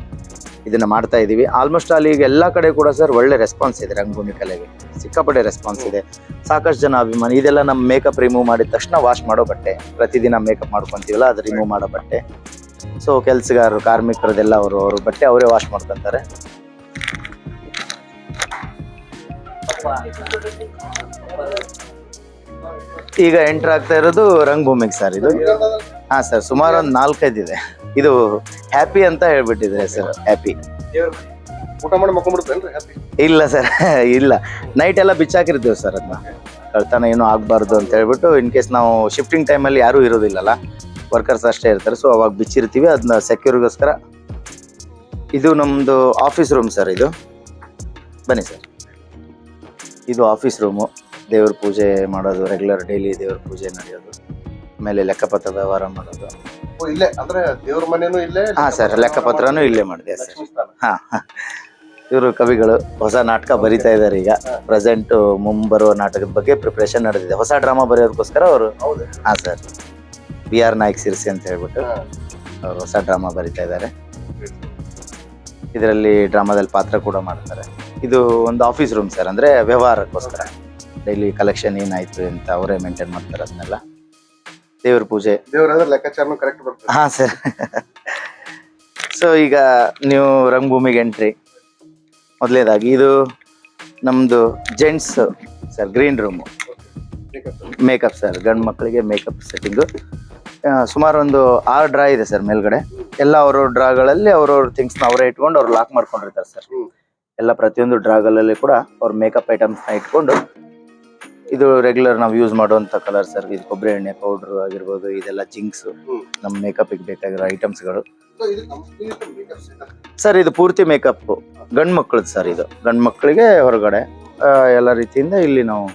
ಇದನ್ನ ಮಾಡ್ತಾ ಇದೀವಿ. ಆಲ್ಮೋಸ್ಟ್ ಆಲ್ ಈಗ ಎಲ್ಲ ಕಡೆ ಕೂಡ ಸರ್ ಒಳ್ಳೆ ರೆಸ್ಪಾನ್ಸ್ ಇದೆ ರಂಗಭೂಮಿ ಕಲೆಗೆ. ಸಿಕ್ಕಾಪಟ್ಟೆ ರೆಸ್ಪಾನ್ಸ್ ಇದೆ. ಸಾಕಷ್ಟು ಜನ ಅಭಿಮಾನಿ ಇದೆಲ್ಲ ನಮ್ಮ ಮೇಕಪ್ ರಿಮೂವ್ ಮಾಡಿದ ತಕ್ಷಣ ವಾಶ್ ಮಾಡೋ ಬಟ್ಟೆ. ಪ್ರತಿದಿನ ಮೇಕಪ್ ಮಾಡ್ಕೊಂತೀವಲ್ಲ ಅದು ರಿಮೂವ್ ಮಾಡೋ ಬಟ್ಟೆ. ಸೊ ಕೆಲ್ಸಗಾರರು ಕಾರ್ಮಿಕರದೆಲ್ಲ ಅವರು ಅವರು ಬಟ್ಟೆ ಅವರೇ ವಾಶ್ ಮಾಡ್ಕೊಂತಾರೆ. ಈಗ ಎಂಟರ್ ಆಗ್ತಾ ಇರೋದು ರಂಗಭೂಮಿಗೆ ಸರ್ ಇದು. ಹಾ ಸರ್ ಸುಮಾರು ಒಂದು ನಾಲ್ಕೈದು ಇದೆ. ಇದು ಹ್ಯಾಪಿ ಅಂತ ಹೇಳ್ಬಿಟ್ಟಿದ್ರೆ ಸರ್ ಹ್ಯಾಪಿ ಊಟ ಮಾಡಿ ಮಕ್ಕೊಂಡ್ಬಿಡ್ತೇನ್ರಿ happy? ಇಲ್ಲ ಸರ್ ಇಲ್ಲ. ನೈಟ್ ಎಲ್ಲ ಬಿಚ್ಚಾಕಿರ್ತೀವಿ ಸರ್ ಅದನ್ನ ಕಳ್ತನ ಏನು ಆಗಬಾರ್ದು ಅಂತ ಹೇಳ್ಬಿಟ್ಟು ಇನ್ ಕೇಸ್ ನಾವು ಶಿಫ್ಟಿಂಗ್ ಟೈಮಲ್ಲಿ ಯಾರೂ ಇರೋದಿಲ್ಲಲ್ಲ ವರ್ಕರ್ಸ್ ಅಷ್ಟೇ ಇರ್ತಾರೆ ಸೊ ಅವಾಗ ಬಿಚ್ಚಿರ್ತೀವಿ. ಅದನ್ನ ಸೆಕ್ಯೂರಿಗೋಸ್ಕರ ಇದು ನಮ್ಮದು ಆಫೀಸ್ ರೂಮ್ ಸರ್ ಇದು. ಬನ್ನಿ ಸರ್ ಇದು ಆಫೀಸ್ ರೂಮು ದೇವ್ರ ಪೂಜೆ ಮಾಡೋದು ರೆಗ್ಯುಲರ್ ಡೈಲಿ ದೇವ್ರ ಪೂಜೆ ನಡೆಯೋದು. ಆಮೇಲೆ ಲೆಕ್ಕಪತ್ರ ವ್ಯವಹಾರ ಮಾಡೋದು. ಓ, ಇಲ್ಲೇ? ಅಂದ್ರೆ ದೇವ್ರ ಮನೇನು ಇಲ್ಲೇ? ಹಾ ಸರ್ ಲೆಕ್ಕಪತ್ರನೂ ಇಲ್ಲೇ ಮಾಡಿದೆ ಸರ್ ಲಕ್ಷ್ಮೀ ಸ್ಥಾನ. ಹಾ. ಇವರು ಕವಿಗಳು ಹೊಸ ನಾಟಕ ಬರಿತಾ ಇದ್ದಾರೆ ಈಗ. ಪ್ರೆಸೆಂಟ್ ಮುಂಬರುವ ನಾಟಕದ ಬಗ್ಗೆ ಪ್ರಿಪ್ರೇಷನ್ ನಡೆದಿದೆ. ಹೊಸ ಡ್ರಾಮಾ ಬರೆಯೋದಕ್ಕೋಸ್ಕರ ಅವರು. ಹೌದು. ಹಾ sir B R Nayak Sirsi ಅಂತ ಹೇಳ್ಬಿಟ್ಟು ಹಾ. ಅವರು ಹೊಸ ಡ್ರಾಮಾ ಬರಿತಾ ಇದ್ದಾರೆ ಇದರಲ್ಲಿ ಡ್ರಾಮಾದಲ್ಲಿ ಪಾತ್ರ ಕೂಡ ಮಾಡ್ತಾರೆ. ಇದು ಒಂದು ಆಫೀಸ್ ರೂಮ್ ಸರ್ ಅಂದರೆ ವ್ಯವಹಾರಕ್ಕೋಸ್ಕರ. ಡೈಲಿ ಕಲೆಕ್ಷನ್ ಏನಾಯ್ತು ಅಂತ ಅವರೇ ಮೇಂಟೈನ್ ಮಾಡ್ತಾರೆ ಅದನ್ನೆಲ್ಲ. ದೇವ್ರ ಪೂಜೆ. ಲೆಕ್ಕಾಚಾರನು ಕರೆಕ್ಟ್ ಬರ್ತದೆ. ಹಾಂ ಸರ್ ಸೊ ಈಗ ನೀವು ರಂಗಭೂಮಿಗೆ ಎಂಟ್ರಿ ಮೊದಲೇದಾಗಿ ಇದು ನಮ್ಮದು gents sir green room makeup sir ಗಂಡು ಮಕ್ಕಳಿಗೆ ಮೇಕಪ್ ಸೆಟ್ಟಿಂಗು ಸುಮಾರು ಒಂದು ಆರು ಡ್ರಾ ಇದೆ ಸರ್ ಮೇಲ್ಗಡೆ. ಎಲ್ಲ ಅವ್ರವ್ರ ಡ್ರಾಗಳಲ್ಲಿ ಅವ್ರವ್ರ ಥಿಂಗ್ಸ್ನ ಅವರೇ ಇಟ್ಕೊಂಡು ಅವ್ರು ಲಾಕ್ ಮಾಡ್ಕೊಂಡಿರ್ತಾರೆ ಸರ್. ಎಲ್ಲ ಪ್ರತಿಯೊಂದು ಡ್ರಾಗಳಲ್ಲಿ ಕೂಡ ಅವ್ರ ಮೇಕಪ್ ಐಟಮ್ಸ್ನ ಇಟ್ಕೊಂಡು ಇದು ರೆಗ್ಯುಲರ್ ನಾವು ಯೂಸ್ ಮಾಡುವಂಥ ಕಲರ್ ಸರ್ ಇದು ಕೊಬ್ಬರಿ ಎಣ್ಣೆ ಪೌಡ್ರ್ ಆಗಿರ್ಬೋದು ಇದೆಲ್ಲ ಜಿಂಕ್ಸ್ ನಮ್ ನಮ್ಮ ಮೇಕಪ್ಗೆ ಬೇಕಾಗಿರೋ ಐಟಮ್ಸ್ಗಳು. ಸರ್ ಇದು ಪೂರ್ತಿ ಮೇಕಪ್ ಗಂಡು ಮಕ್ಕಳದ್ದು ಸರ್ ಇದು ಗಂಡು ಮಕ್ಕಳಿಗೆ ಹೊರಗಡೆ ಎಲ್ಲ ರೀತಿಯಿಂದ ಇಲ್ಲಿ ನಾವು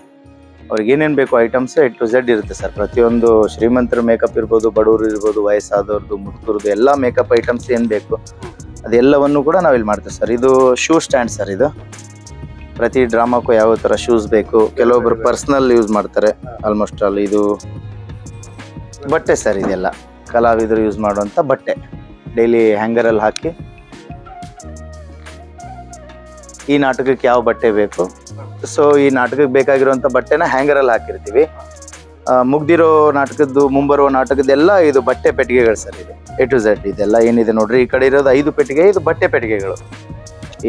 ಅವ್ರಿಗೆ ಏನೇನು ಬೇಕು ಐಟಮ್ಸ್ ಎ ಟು ಝೆಡ್ ಇರುತ್ತೆ ಸರ್ ಪ್ರತಿಯೊಂದು ಶ್ರೀಮಂತರ ಮೇಕಪ್ ಇರ್ಬೋದು, ಬಡವರು ಇರ್ಬೋದು ವಯಸ್ಸಾದವ್ರದ್ದು ಮುದುಕರದ್ದು ಎಲ್ಲ ಮೇಕಪ್ ಐಟಮ್ಸ್ ಏನು ಬೇಕು, ಅದೆಲ್ಲವನ್ನು ಕೂಡ ನಾವು ಇಲ್ಲಿ ಮಾಡ್ತೀವಿ ಸರ್ ಇದು ಶೂ ಸ್ಟ್ಯಾಂಡ್ ಸರ್ ಇದು. ಪ್ರತಿ ಡ್ರಾಮಾಕ್ಕೂ ಯಾವ ಥರ ಶೂಸ್ ಬೇಕು ಕೆಲವೊಬ್ಬರು ಪರ್ಸ್ನಲ್ ಯೂಸ್ ಮಾಡ್ತಾರೆ. ಆಲ್ಮೋಸ್ಟ್ ಆಲ್ ಇದು ಬಟ್ಟೆ ಸರ್ ಇದೆಲ್ಲ. ಕಲಾವಿದರು ಯೂಸ್ ಮಾಡುವಂಥ ಬಟ್ಟೆ. ಡೈಲಿ ಹ್ಯಾಂಗರಲ್ಲಿ ಹಾಕಿ ಈ ನಾಟಕಕ್ಕೆ ಯಾವ ಬಟ್ಟೆ ಬೇಕು ಸೊ ಈ ನಾಟಕಕ್ಕೆ ಬೇಕಾಗಿರುವಂಥ ಬಟ್ಟೆನ ಹ್ಯಾಂಗರಲ್ಲಿ ಹಾಕಿರ್ತೀವಿ. ಮುಗ್ದಿರೋ ನಾಟಕದ್ದು ಮುಂಬರುವ ನಾಟಕದ್ದೆಲ್ಲ ಇದು ಬಟ್ಟೆ ಪೆಟ್ಟಿಗೆಗಳು ಸರ್ ಇದು. ಎ ಟು ಝೆಡ್ ಇದೆಲ್ಲ ಏನಿದೆ ನೋಡ್ರಿ ಈ ಕಡೆ ಇರೋದು ಐದು ಪೆಟ್ಟಿಗೆ ಇದು ಬಟ್ಟೆ ಪೆಟ್ಟಿಗೆಗಳು.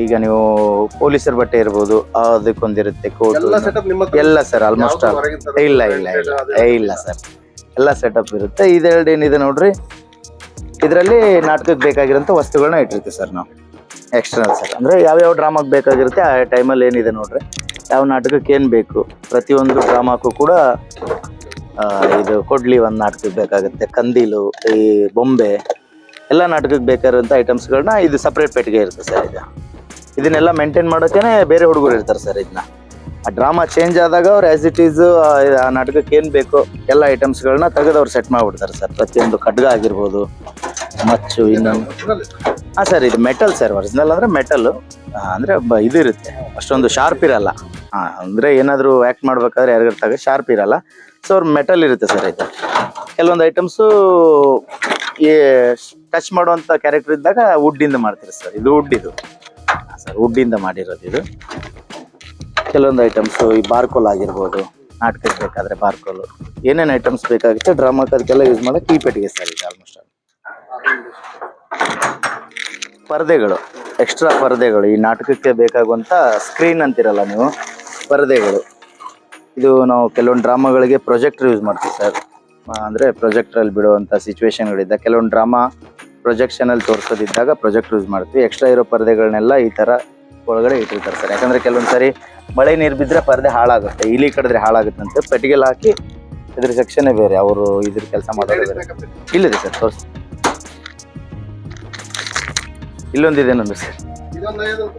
ಈಗ ನೀವು ಪೊಲೀಸರ ಬಟ್ಟೆ ಇರ್ಬೋದು ಅದಕ್ಕೊಂದಿರುತ್ತೆ ಕೋಟ್ ಎಲ್ಲ ಸರ್ ಆಲ್ಮೋಸ್ಟ್ ಇಲ್ಲ ಇಲ್ಲ ಇಲ್ಲ ಇಲ್ಲ ಸರ್. ಎಲ್ಲ ಸೆಟಪ್ ಇರುತ್ತೆ. ಇದೆರಡು ಏನಿದೆ ನೋಡ್ರಿ ಇದರಲ್ಲಿ ನಾಟಕಕ್ಕೆ ಬೇಕಾಗಿರೋಂಥ ವಸ್ತುಗಳನ್ನ ಇಟ್ಟಿರ್ತೀವಿ ಸರ್ ನಾವು. ಎಕ್ಸ್ಟರ್ನಲ್ ಸರ್ ಅಂದರೆ ಯಾವ್ಯಾವ ಡ್ರಾಮಾಗೆ ಬೇಕಾಗಿರುತ್ತೆ ಆ ಟೈಮಲ್ಲಿ ಏನಿದೆ ನೋಡ್ರಿ. ಯಾವ ನಾಟಕಕ್ಕೆ ಏನು ಬೇಕು, ಪ್ರತಿಯೊಂದು ಡ್ರಾಮಾಕ್ಕೂ ಕೂಡ ಇದು ಕೊಡ್ಲಿ ಒಂದು ನಾಟಕಕ್ಕೆ ಬೇಕಾಗುತ್ತೆ. ಕಂದೀಲು, ಈ ಬೊಂಬೆ, ಎಲ್ಲ ನಾಟಕಕ್ಕೆ ಬೇಕಾಗಿರೋಂಥ ಐಟಮ್ಸ್ಗಳನ್ನ ಇದು ಸಪ್ರೇಟ್ ಪೆಟ್ಟಿಗೆ ಇರುತ್ತೆ ಸರ್ ಇದು. ಇದನ್ನೆಲ್ಲ ಮೇಂಟೈನ್ ಮಾಡೋಕ್ಕೇ ಬೇರೆ ಹುಡುಗರು ಇರ್ತಾರೆ ಸರ್ ಇದನ್ನ ಆ ಡ್ರಾಮಾ ಚೇಂಜ್ ಆದಾಗ ಅವ್ರು ಆ್ಯಸ್ ಇಟ್ ಈಸ್ ಆ ನಾಟಕಕ್ಕೆ ಏನು ಬೇಕು ಎಲ್ಲ ಐಟಮ್ಸ್ಗಳನ್ನ ತೆಗೆದು ಅವ್ರು ಸೆಟ್ ಮಾಡಿಬಿಡ್ತಾರೆ ಸರ್. ಪ್ರತಿಯೊಂದು ಖಡ್ಗ ಆಗಿರ್ಬೋದು, ಮಚ್ಚು, ಇನ್ನೊಂದು. ಹಾಂ ಸರ್, ಇದು ಮೆಟಲ್ ಸರ್ ಒರಿಜಿನಲ್ ಅಂದರೆ ಮೆಟಲ್ ಅಂದರೆ ಇದು ಇರುತ್ತೆ. ಅಷ್ಟೊಂದು ಶಾರ್ಪ್ ಇರಲ್ಲ. ಹಾಂ ಅಂದರೆ ಏನಾದರೂ ಆ್ಯಕ್ಟ್ ಮಾಡ್ಬೇಕಾದ್ರೆ ಯಾರಿಗಾರು ತಗ ಶಾರ್ಪ್ ಇರಲ್ಲ. ಸೊ ಅವ್ರ ಮೆಟಲ್ ಇರುತ್ತೆ ಸರ್ ಇದು. ಕೆಲವೊಂದು ಐಟಮ್ಸು ಈ ಟಚ್ ಮಾಡುವಂಥ ಕ್ಯಾರೆಕ್ಟರ್ ಇದ್ದಾಗ ವುಡ್ಡಿಂದ ಮಾಡ್ತಾರೆ ಸರ್ ಇದು ವುಡ್ ಇದು. ಸರ್ ವುಡ್ಡಿಂದ ಮಾಡಿರೋದು ಇದು. ಕೆಲವೊಂದು ಐಟಮ್ಸು ಈ ಬಾರ್ಕೋಲ್ ಆಗಿರ್ಬೋದು, ನಾಟಕಕ್ಕೆ ಬೇಕಾದ್ರೆ ಬಾರ್ಕೋಲು ಏನೇನು ಐಟಮ್ಸ್ ಬೇಕಾಗುತ್ತೆ ಡ್ರಾಮಾಕ್ಕೆ ಅದಕ್ಕೆಲ್ಲ ಯೂಸ್ ಮಾಡೋಕೆ ಕೀಪೆಟ್ಗೆ ಸರ್ ಇದು ಆಲ್ಮೋಸ್ಟ್ ಪರದೆಗಳು ಎಕ್ಸ್ಟ್ರಾ ಪರದೆಗಳು, ಈ ನಾಟಕಕ್ಕೆ ಬೇಕಾಗುವಂತ ಸ್ಕ್ರೀನ್ ಅಂತಿರಲ್ಲ ನೀವು, ಪರದೆಗಳು. ಇದು ನಾವು ಕೆಲವೊಂದು ಡ್ರಾಮಾಗಳಿಗೆ ಪ್ರೊಜೆಕ್ಟರ್ ಯೂಸ್ ಮಾಡ್ತೀವಿ ಸರ್. ಅಂದರೆ ಪ್ರೊಜೆಕ್ಟ್ರಲ್ಲಿ ಬಿಡುವಂಥ ಸಿಚುವೇಶನ್ಗಳಿದ್ದ ಕೆಲವೊಂದು ಡ್ರಾಮಾ ಪ್ರೊಜೆಕ್ಷನಲ್ಲಿ ತೋರಿಸೋದಿದ್ದಾಗ ಪ್ರೊಜೆಕ್ಟ್ ಯೂಸ್ ಮಾಡ್ತೀವಿ. ಎಕ್ಸ್ಟ್ರಾ ಇರೋ ಪರದೆಗಳನ್ನೆಲ್ಲ ಈ ಥರ ಒಳಗಡೆ ಇಟ್ಟಿರ್ತಾರೆ ಸರ್. ಯಾಕಂದರೆ ಕೆಲವೊಂದು ಸಾರಿ ಮಳೆ ನೀರು ಬಿದ್ದರೆ ಪರದೆ ಹಾಳಾಗುತ್ತೆ. ಇಲಿ ಕಡಿದ್ರೆ ಹಾಳಾಗುತ್ತೆ ಅಂತ ಪೆಟ್ಟಿಗೆಲ್ಲ ಹಾಕಿ ಇದ್ರ ಸೆಕ್ಷನ್ನೇ ಬೇರೆ. ಅವರು ಇದ್ರ ಕೆಲಸ ಮಾಡೋದು ಸರ್, ತೋರಿಸಿ ಇಲ್ಲೊಂದಿದೆ ನಮ್ದು ಸರ್.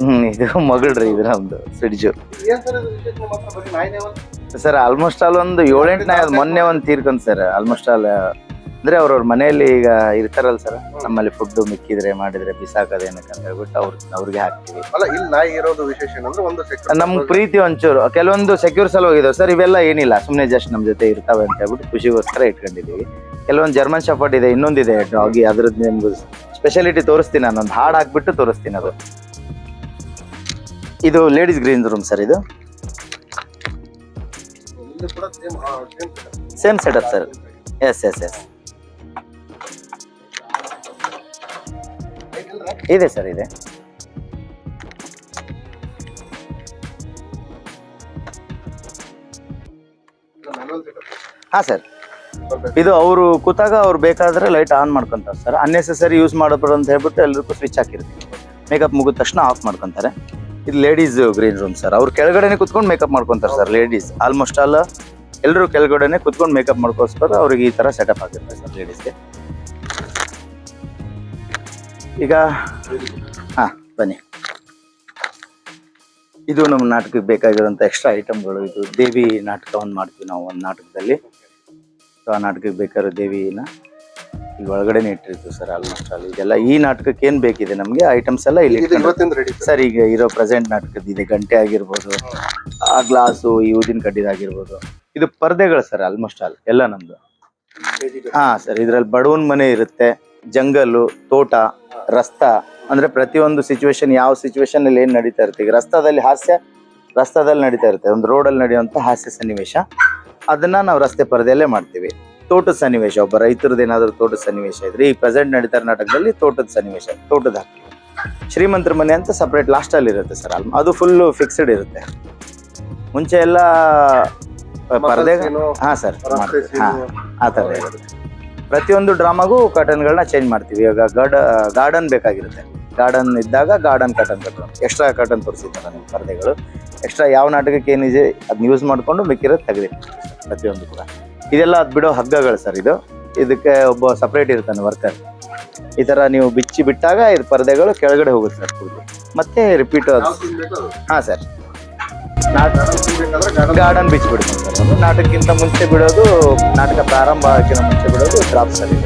ಹ್ಮ್ ಇದು ಮಗಳ್ರಿ ಇದು ನಮ್ದು ಫ್ರಿಡ್ಜು. ಸರ್ ಆಲ್ಮೋಸ್ಟ್ ಆಲ್ ಒಂದು ಏಳೆಂಟು ನಾಯಿ ಅದು ಮೊನ್ನೆ ಒಂದು ತೀರ್ಕೊಂಡ್ ಸರ್ ಆಲ್ಮೋಸ್ಟ್ ಆಲ್ ಅಂದ್ರೆ ಅವ್ರವ್ರ ಮನೆಯಲ್ಲಿ ಈಗ ಇರ್ತಾರಲ್ಲ ಸರ್ ನಮ್ಮಲ್ಲಿ ಫುಡ್ ಮಿಕ್ಕಿದ್ರೆ ಮಾಡಿದ್ರೆ ಅಂತ ಹೇಳ್ಬಿಟ್ಟು ಅವ್ರ ಅವ್ರಿಗೆ ಹಾಕ್ತೀವಿ. ಅಲ್ಲ ಇಲ್ಲಿ ನಾಯಿ ಇರೋದು ವಿಶೇಷ ಏನಂದ್ರೆ ಒಂದು sector ನಮ್ ಪ್ರೀತಿ ಒಂಚೂರು ಕೆಲವೊಂದು ಸೆಕ್ಯೂರ್ ಸಲ ಹೋಗಿದಾವೆ ಸರ್ ಇವೆಲ್ಲ ಏನಿಲ್ಲ ಸುಮ್ಮನೆ ಜಸ್ಟ್ ನಮ್ ಜೊತೆ ಇರ್ತಾವೆ ಅಂತ ಹೇಳ್ಬಿಟ್ಟು ಖುಷಿಗೋಸ್ಕರ ಇಟ್ಕೊಂಡಿದೀವಿ. ಕೆಲವೊಂದು ಜರ್ಮನ್ ಶಫರ್ಟ್ ಇದೆ ಇನ್ನೊಂದಿದೆ ಡಾಗಿ ಅದ್ರದ್ದು ನಿಮ್ಗೆ ಸ್ಪೆಷಾಲಿಟಿ ತೋರಿಸ್ತೀನಿ ನಾನು ಒಂದು ಹಾಡು ಹಾಕ್ಬಿಟ್ಟು ತೋರಿಸ್ತೀನಿ ಅದು. ಇದು ಲೇಡೀಸ್ ಗ್ರೀನ್ ರೂಮ್ ಸರ್ ಇದು. Same setup sir yes yes yes ಇದೆ ಸರ್ ಇದೆ. ಹಾಂ ಸರ್ ಇದು ಅವರು ಕೂತಾಗ ಅವ್ರು ಬೇಕಾದ್ರೆ ಲೈಟ್ ಆನ್ ಮಾಡ್ಕೊಂತಾರೆ ಸರ್ ಅನ್ನೆಸೆಸರಿ ಯೂಸ್ ಮಾಡಬಾರ್ದು ಅಂತ ಹೇಳ್ಬಿಟ್ಟು ಎಲ್ಲರಿಗೂ ಸ್ವಿಚ್ ಹಾಕಿರ್ತೀವಿ. ಮೇಕಪ್ ಮುಗಿದ ತಕ್ಷಣ ಆಫ್ ಮಾಡ್ಕೊಂತಾರೆ. ಇದು ಲೇಡೀಸ್ ಗ್ರೀನ್ ರೂಮ್ ಸರ್ ಅವ್ರು ಕೆಳಗಡೆನೆ ಕುತ್ಕೊಂಡು ಮೇಕಪ್ ಮಾಡ್ಕೊಂತಾರೆ ಸರ್ ಲೇಡೀಸ್ ಆಲ್ಮೋಸ್ಟ್ ಆಲ್ ಎಲ್ಲರೂ ಕೆಳಗಡೆನೆ ಕುತ್ಕೊಂಡು ಮೇಕಪ್ ಮಾಡ್ಕೋಸ್ಕರ ಅವ್ರಿಗೆ ಈ ತರ ಸೆಟಪ್ ಆಗಿರ್ತಾರೆ ಸರ್ ಲೇಡೀಸ್ಗೆ ಈಗ, ಹಾ, ಬನ್ನಿ. ಇದು ನಮ್ಮ ನಾಟಕಕ್ಕೆ ಬೇಕಾಗಿರುವಂಥ ಎಕ್ಸ್ಟ್ರಾ ಐಟಮ್ಗಳು ಇದು ದೇವಿ ನಾಟಕವನ್ನು ಮಾಡ್ತೀವಿ ನಾವು ಒಂದು ನಾಟಕದಲ್ಲಿ. ಸೊ ಆ ನಾಟಕಕ್ಕೆ ಬೇಕಾದ್ರೂ ದೇವಿನ ಇಲ್ಲಿ. ಒಳಗಡೆನೆ ಇಟ್ಟಿರ್ತೀವಿ ಸರ್ ಆಲ್ಮೋಸ್ಟ್ ಆಲ್ ಇದೆಲ್ಲ ಈ ನಾಟಕಕ್ಕೆ ಏನು ಬೇಕಿದೆ ನಮಗೆ? ಐಟಮ್ಸ್ ಎಲ್ಲ ಇಲ್ಲಿ ಇದು ಇವತ್ತಿಂದ ರೆಡಿ ಸರ್. ಈಗ ಇರೋ ಪ್ರೆಸೆಂಟ್ ನಾಟಕದ ಇದೆ ಗಂಟೆ ಆಗಿರ್ಬೋದು ಆ ಗ್ಲಾಸು ಈ ಊದಿನ ಕಡ್ಡಿದಾಗಿರ್ಬೋದು ಇದು ಪರ್ದೆಗಳು ಸರ್ ಆಲ್ಮೋಸ್ಟ್ ಆಲ್ ಎಲ್ಲ ನಮ್ದು. ಹಾ ಸರ್ ಇದ್ರಲ್ಲಿ ಬಡವನ್ ಮನೆ ಇರುತ್ತೆ ಜಂಗಲ್ಲು ತೋಟ ರಸ್ತಾ. ಅಂದ್ರೆ ಪ್ರತಿಯೊಂದು ಸಿಚುವೇಶನ್ ಯಾವ ಸಿಚುವೇಶನ್ ಅಲ್ಲಿ ಏನ್ ನಡೀತಾ ಇರುತ್ತೆ? ಈಗ ರಸ್ತಾದಲ್ಲಿ ಹಾಸ್ಯ ರಸ್ತಾದಲ್ಲಿ ನಡೀತಾ ಇರುತ್ತೆ. ಒಂದು ರೋಡಲ್ಲಿ ನಡೆಯುವಂತ ಹಾಸ್ಯ ಸನ್ನಿವೇಶ. ಅದನ್ನ ನಾವು ರಸ್ತೆ ಪರದೆಯಲ್ಲೇ ಮಾಡ್ತೀವಿ. ತೋಟದ ಸನ್ನಿವೇಶ ಒಬ್ಬ ರೈತರದ್ದು ಏನಾದ್ರು ತೋಟದ ಸನ್ನಿವೇಶ ಇದ್ರೆ ಈ ಪ್ರೆಸೆಂಟ್ ನಡೀತಾ ನಾಟಕದಲ್ಲಿ ತೋಟದ ಸನ್ನಿವೇಶ ತೋಟದ ಹಾಕ್ತೀವಿ ಶ್ರೀಮಂತರ ಮನೆ ಅಂತ ಸಪ್ರೇಟ್ ಲಾಸ್ಟ್ ಅಲ್ಲಿ ಇರುತ್ತೆ ಸರ್ ಅಲ್ ಅದು ಫುಲ್ ಫಿಕ್ಸ್ಡ್ ಇರುತ್ತೆ. ಮುಂಚೆ ಎಲ್ಲ ಪರದೆ ಹಾ ಸರ್ ಹಾ. ಆ ಥರ ಇರುತ್ತೆ. ಪ್ರತಿಯೊಂದು ಡ್ರಾಮಾಗೂ ಕಟನ್ಗಳನ್ನ ಚೇಂಜ್ ಮಾಡ್ತೀವಿ. ಇವಾಗ ಗಾರ್ಡ ಗಾರ್ಡನ್ ಬೇಕಾಗಿರುತ್ತೆ. ಗಾರ್ಡನ್ ಇದ್ದಾಗ ಗಾರ್ಡನ್ ಕಟನ್ ಕಟ್ಟೋಣ ಎಕ್ಸ್ಟ್ರಾ ಕಟನ್ ತೋರಿಸಿದ್ದಾರೆ ನಿಮ್ಮ ಪರದೆಗಳು. ಎಕ್ಸ್ಟ್ರಾ ಯಾವ ನಾಟಕಕ್ಕೆ ಏನಿದೆ ಅದನ್ನ ಯೂಸ್ ಮಾಡಿಕೊಂಡು ಮಿಕ್ಕಿರೋದು ತೆಗೆದಿ. ಪ್ರತಿಯೊಂದು ಕೂಡ. ಇದೆಲ್ಲ ಅದು ಬಿಡೋ ಹಗ್ಗಗಳು ಸರ್ ಇದು. ಇದಕ್ಕೆ ಒಬ್ಬ ಸಪ್ರೇಟ್ ಇರ್ತಾನೆ ವರ್ಕರ್ ಈ ಥರ ನೀವು ಬಿಚ್ಚಿ ಬಿಟ್ಟಾಗ ಇದು ಪರದೆಗಳು ಕೆಳಗಡೆ ಹೋಗುತ್ತೆ ಸರ್ ಕೂದಲು. ಮತ್ತೆ ರಿಪೀಟ್. ಹಾಂ ಸರ್ ಗಾರ್ಡನ್ ಬಿಚ್ಚಿ ಬಿಡ್ತೀನಿ ಸರ್ ನಾಟಕಕ್ಕಿಂತ ಮುಂಚೆ ಬಿಡೋದು, ನಾಟಕ ಪ್ರಾರಂಭ ಆಗಿನ ಮುಂಚೆ ಬಿಡೋದು ಡ್ರಾಪ್ಸ್ ಅಲ್ಲಿ